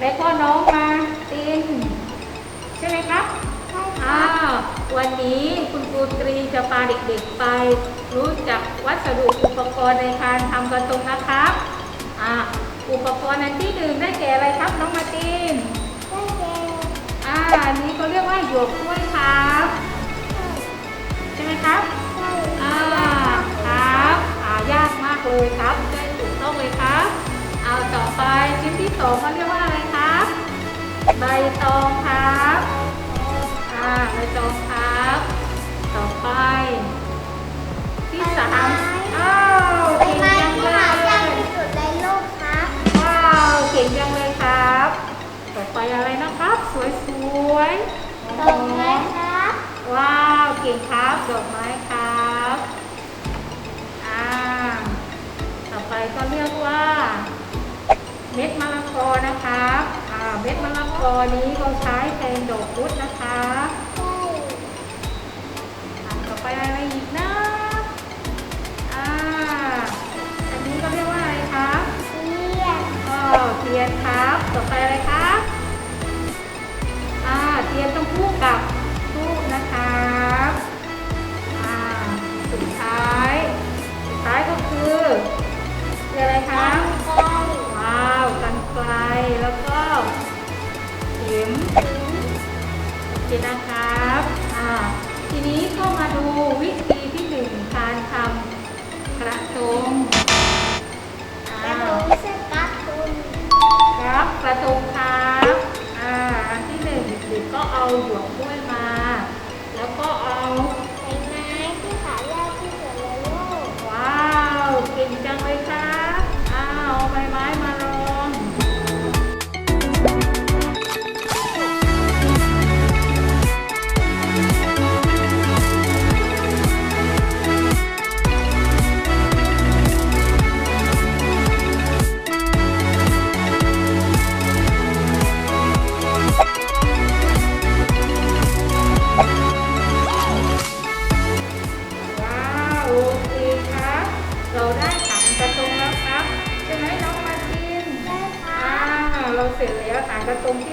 แล้วก็น้องมาติน ใช่ไหมครับใช่คอ้ารับววันนี้คุณครูตรีจะพาเด็กๆไป รู้จักวัสดุอุปกรณ์ในการทำกระทงนะครับอ่าอุปกรณ์อันที่หนึ่งได้แก่อะไรครับน้องมาตินได้เร็วอ่าอันนี้เขาเรียกว่าหยวกกล้วยครับใช่ไหมครับใช่อ่าครับอ่ายากมากเลยครับได้ถูกต้องเลยครับ เอาต่อไปชิ้นที่สองเขาเรียกว่าอะไรครับ ใบตองครับอ่าใบตองครับ ต่อไป ที่สามอ้าวใบเก่งไม้จังที่เลหายากยที่สุดในโลกครับว้าวเก่งจังเลยครับ ต่อไปอะไรนะครับ สวยๆดอกไม้ครับ ว้าวเก่งครับดอกไม้ครับอ่าต่อไปก็เรียกว่า เม็ดมะละกอนะครับอ่าเม็ดมะละ กอนี้เราใช้แทนดอกพุธนะคะอ่าต่อไปอะไรอีกนะอ่าอันนี้ก็เรียกว่าอะไรครับเทียนก็เทียนครับ ต่อไปอะไรครับอ่าเทียนต้องคู่กับทูบนะครับอ่าสุดท้าย สุดท้ายก็คือคืออะไรคะ ข็มโอเคนะครับอ่าทีนี้ก็มาดูวิธีที่หนึ่งการทำกระทงกระอ่าทงเส้นกัดตุนครับกระทงครับอ่าอันที่หนึ่งเด็กๆก็เอาหยวกกล้วยมา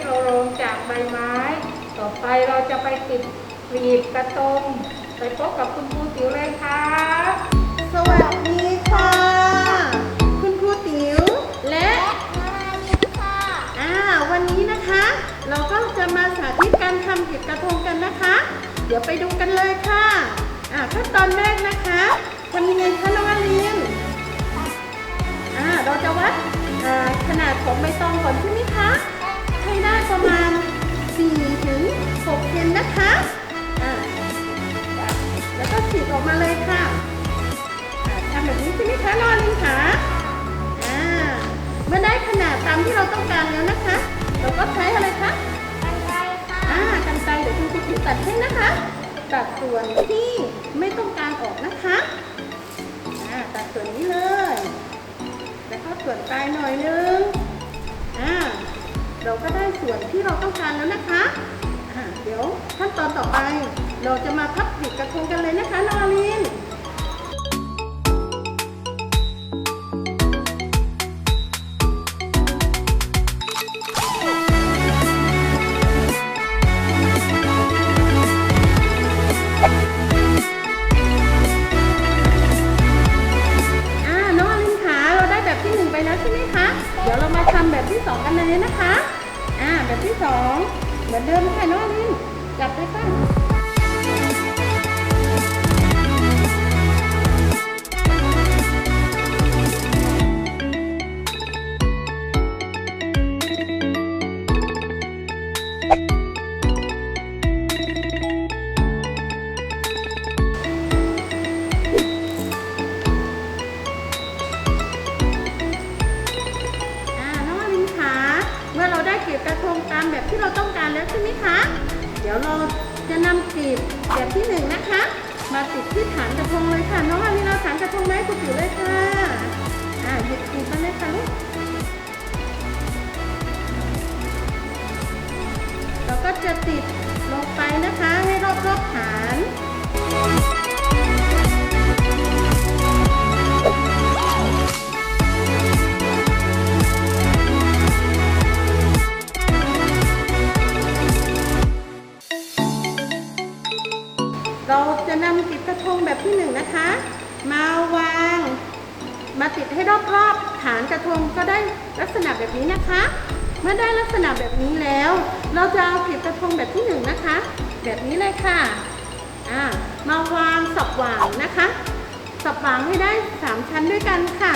เราลงจากใบไม้ ต่อไปเราจะไปติดกรีบกระทงไปพบกับคุณครูติ๋วเลยครับสวัสดีค่ะ คุณครูติ๋วและและมาลินค่ะอ่าวันนี้นะคะ เราก็จะมาสาธิตการทำกลีบกระทงกันนะคะ เดี๋ยวไปดูกันเลยค่ะอ่าขั้นตอนแรกนะคะทำยังไงคะน้องอลินอ่าเราจะวัดอ่าขนาดของใบตองก่อนใช่ไหมคะให้ ได้ประมาณ4ถึง6เซนนะคะอ่าแล้วก็ฉีกออกมาเลยค่ะอ่าทำแบบนี้ใช่ไหมคะนอนลิงขาอ่าเมื่อได้ขนาดตามที่เราต้องการแล้วนะคะ เราก็ใช้อะไรคะกันไกรค่ะอ่ากันไกรเดี๋ยวคุณครูผิวตัดให้นะคะ ตัดส่วนที่ไม่ต้องการออกนะคะอ่าตัดส่วนนี้เลย แล้วก็ส่วนปลายหน่อยนึงอ่า เราก็ได้ส่วนที่เราต้องการแล้วนะคะะเดี๋ยวขั้นตอนต่อไป เราจะมาพับผิดกระทงกันเลยนะคะนอลิน ดิมค่ะน้องอลินจับไปค่ะ ดี๋ยวเราจะนำกลีบแบบที่หนึ่งนะคะ มาติดที่ฐานกระทงเลยค่ะน้องอลินเราฐานกระทงมาให้คุณอยู่เลยค่ะอ่าหยิบกลีบมาเลยค่ะลูกเราก็จะติดลงไปนะคะให้รอบๆฐาน บกระทงแบบที่หนึ่งนะคะ มาวาง มาติดให้รอบๆฐานกระทงก็ได้ลักษณะแบบนี้นะคะ เมื่อได้ลักษณะแบบนี้แล้ว เราจะเอากลีกระทงแบบที่หนึ่งนะคะ แบบนี้เลยค่ะอ่ามาวางสับหว่างนะคะ สับหว่างให้ได้ 3 ชั้นด้วยกันค่ะ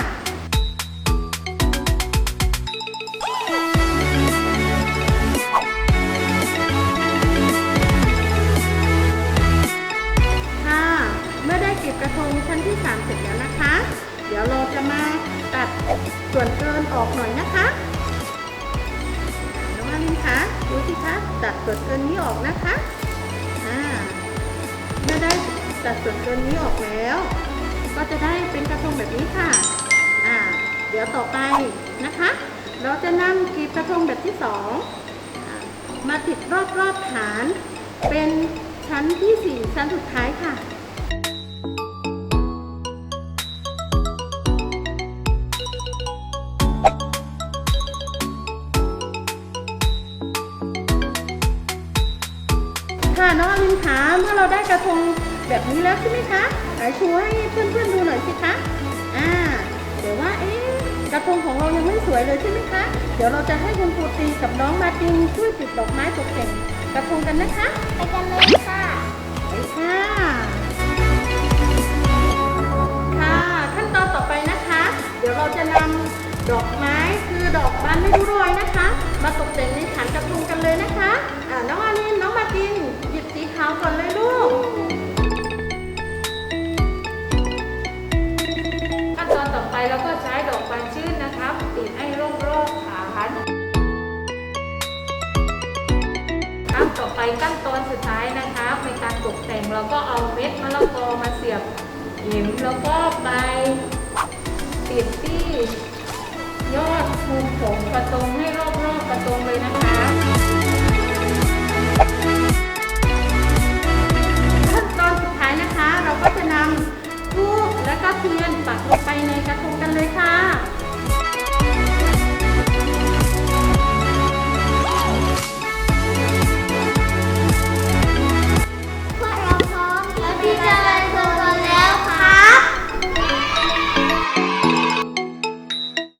ทงชั้นที่ 3 เสร็จแล้วนะคะ เดี๋ยวเราจะมาตัดส่วนเกินออกหน่อยนะคะน้องอาลินคะดูสิคะตัดส่วนเกินนี้ออกนะคะอ่าเมื่อได้ตัดส่วนเกินนี้ออกแล้ว ก็จะได้เป็นกระทงแบบนี้ค่ะอ่าเดี๋ยวต่อไปนะคะ เราจะนำกลีบกระทงแบบที่สองมาติดรอบๆฐานเป็นชั้นที่สี่ชั้นสุดท้ายค่ะ น้องอลินคะเมื่อเราได้กระทงแบบนี้แล้วใช่ไหมคะไหนชูให้เพื่อนๆดูหน่อยสิคะ อ่า เดี๋ยวว่าเอ๊ะกระทงของเรายังไม่สวยเลยใช่ไหมคะ เดี๋ยวเราจะให้คุณครูตีกับน้องมาตินช่วยติดดอกไม้ตกแต่งกระทงกันนะคะ ไปกันเลยค่ะไปค่ะค่ะ ขั้นตอนต่อไปนะคะ เดี๋ยวเราจะนำดอกไม้คือดอกบานไม่รู้โรยนะคะ มาตกแต่งในฐานกระทงกัน ตอนต่อไปเราก็ใช้ดอกบานชื่นนะครับติดให้รอบๆฐานครับต่อไปขั้นตอนสุดท้ายนะครับในการตกแต่งเราก็เอาเม็ดมะละกอมาเสียบเข็มแล้วก็ไปติดที่ยอดมุมผมกระตรงให้รอบๆกระตรงเลยนะคะ ก็เทือนปักลงไปในกระทงกันเลยค่ะ